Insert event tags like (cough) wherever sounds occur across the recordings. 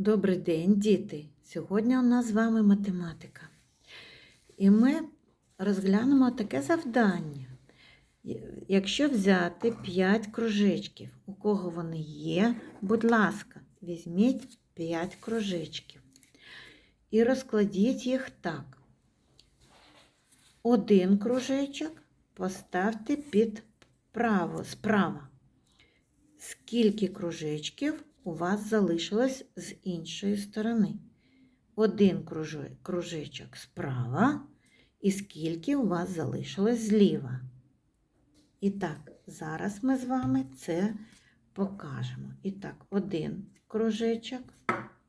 Добрий день, діти! Сьогодні у нас з вами математика. І ми розглянемо таке завдання. Якщо взяти 5 кружечків, у кого вони є, будь ласка, візьміть 5 кружечків і розкладіть їх так. Один кружечок поставте під право, справа. Скільки кружечків у вас залишилось з іншої сторони? Один кружечок справа, і скільки у вас залишилось зліва. І так, зараз ми з вами це покажемо. І так, один кружечок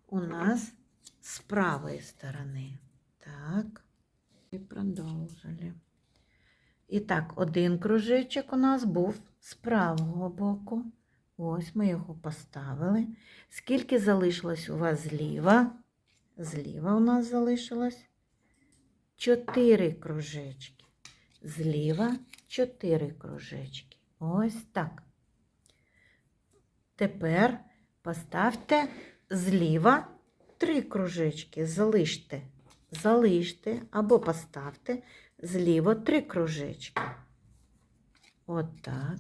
у нас з правої сторони. Так, і продовжили. І так, один кружечок у нас був з правого боку. Ось ми його поставили. Скільки залишилось у вас зліва? Зліва у нас залишилось чотири кружечки. Зліва чотири кружечки. Ось так. Тепер поставте зліва три кружечки. Залиште. Залиште або поставте зліва три кружечки. Отак.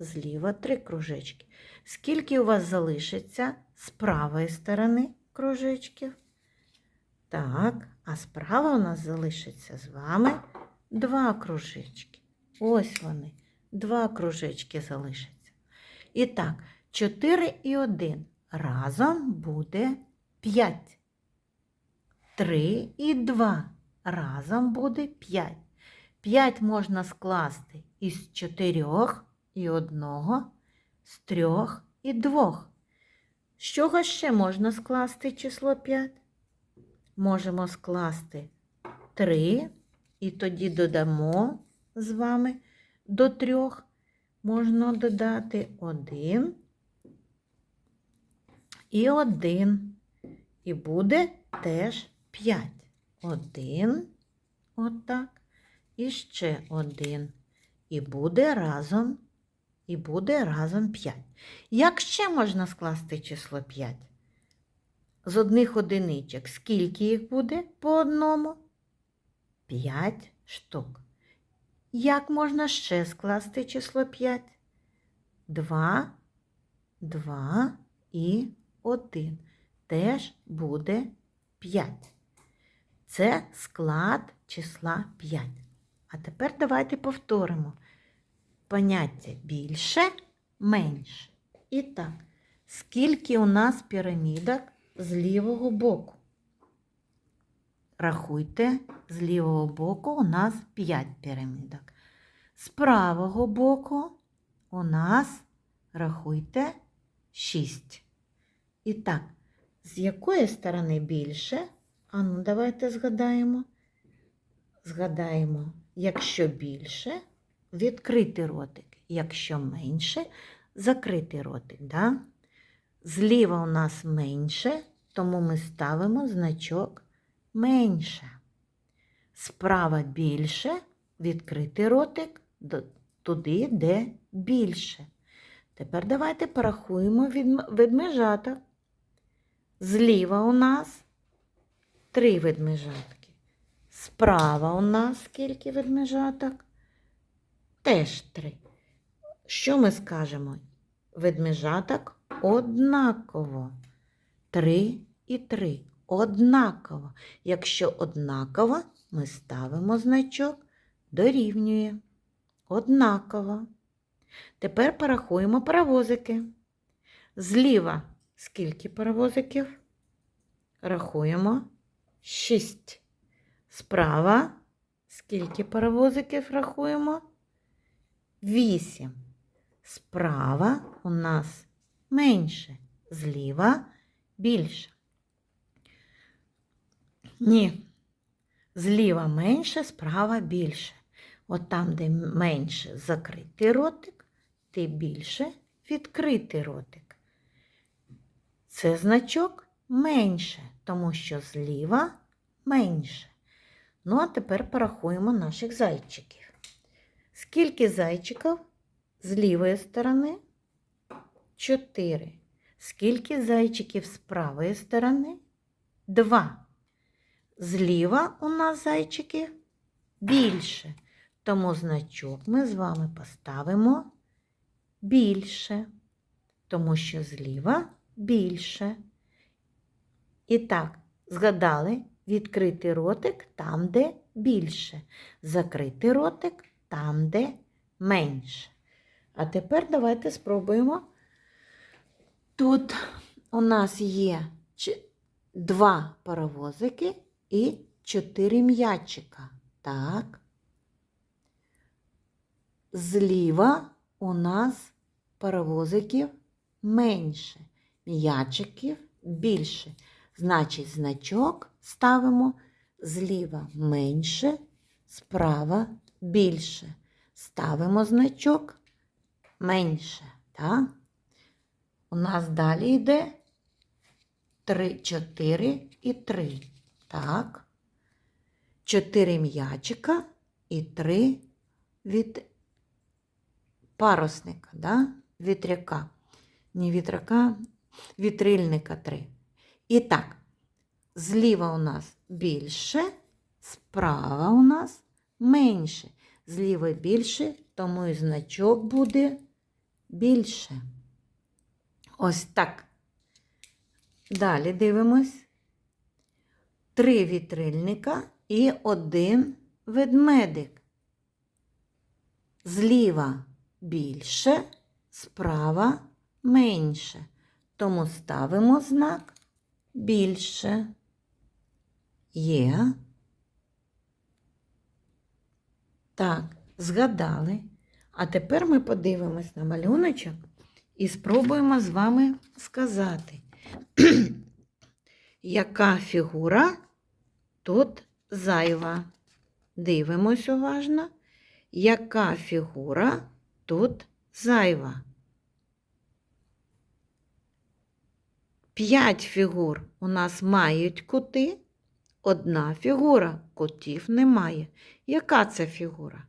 Зліва три кружечки. Скільки у вас залишиться з правої сторони кружечків? Так, а справа у нас залишиться з вами два кружечки. Ось вони, два кружечки залишаться. І так, 4 і 1 разом буде 5. 3 і 2 разом буде 5. 5 можна скласти із 4 і 1, з 3 і 2. З чого ще можна скласти число 5? Можемо скласти 3 і тоді додамо з вами до 3. Можна додати 1 і 1. І буде теж 5. 1, отак. І ще 1. І буде разом, і буде разом 5. Як ще можна скласти число 5? З одних одиничок. Скільки їх буде по одному? 5 штук. Як можна ще скласти число 5? 2, 2 і 1. Теж буде 5. Це склад числа 5. А тепер давайте повторимо. Поняття більше, менше. І так, скільки у нас пірамідок з лівого боку? Рахуйте, з лівого боку у нас 5 пірамідок. З правого боку у нас, рахуйте, 6. І так, з якої сторони більше? А ну, давайте згадаємо. Згадаємо, якщо більше, відкрити ротик. Якщо менше, закрити ротик. Да? Зліва у нас менше, тому ми ставимо значок менше. Справа більше, відкрити ротик туди, де більше. Тепер давайте порахуємо ведмежаток. Зліва у нас три ведмежатки. Справа у нас скільки ведмежаток? Теж три. Що ми скажемо? Ведмежаток однаково. Три і три. Однаково. Якщо однаково, ми ставимо значок дорівнює. Однаково. Тепер порахуємо паровозики. Зліва скільки паровозиків? Рахуємо. Шість. Справа скільки паровозиків рахуємо? Вісім. Справа у нас менше, зліва більше. Ні. Зліва менше, справа більше. От там, де менше закритий ротик, ти більше відкритий ротик. Це значок менше, тому що зліва менше. Ну, а тепер порахуємо наших зайчиків. Скільки зайчиків з лівої сторони? Чотири. Скільки зайчиків з правої сторони? Два. Зліва у нас зайчиків більше. Тому значок ми з вами поставимо більше, тому що зліва більше. І так, згадали, відкрити ротик там, де більше, закрити ротик там, де менше. А тепер давайте спробуємо. Тут у нас є два паровозики і чотири м'ячика. Так. Зліва у нас паровозиків менше, м'ячиків більше. Значить, значок ставимо зліва менше, справа більше. Ставимо значок менше. Так? У нас далі йде 3, 4 і 3. Так. 4 м'ячика і 3 від парусника, да? вітряка. Не вітряка, вітрильника 3. І так, зліва у нас більше, справа у нас менше. Зліва більше, тому і значок буде більше. Ось так. Далі дивимось. Три вітрильника і один ведмедик. Зліва більше, справа менше. Тому ставимо знак більше. Є. Так, згадали. А тепер ми подивимось на малюночок і спробуємо з вами сказати, (clears throat) яка фігура тут зайва. Дивимось уважно, яка фігура тут зайва. П'ять фігур у нас мають кути, одна фігура котів немає. Яка це фігура?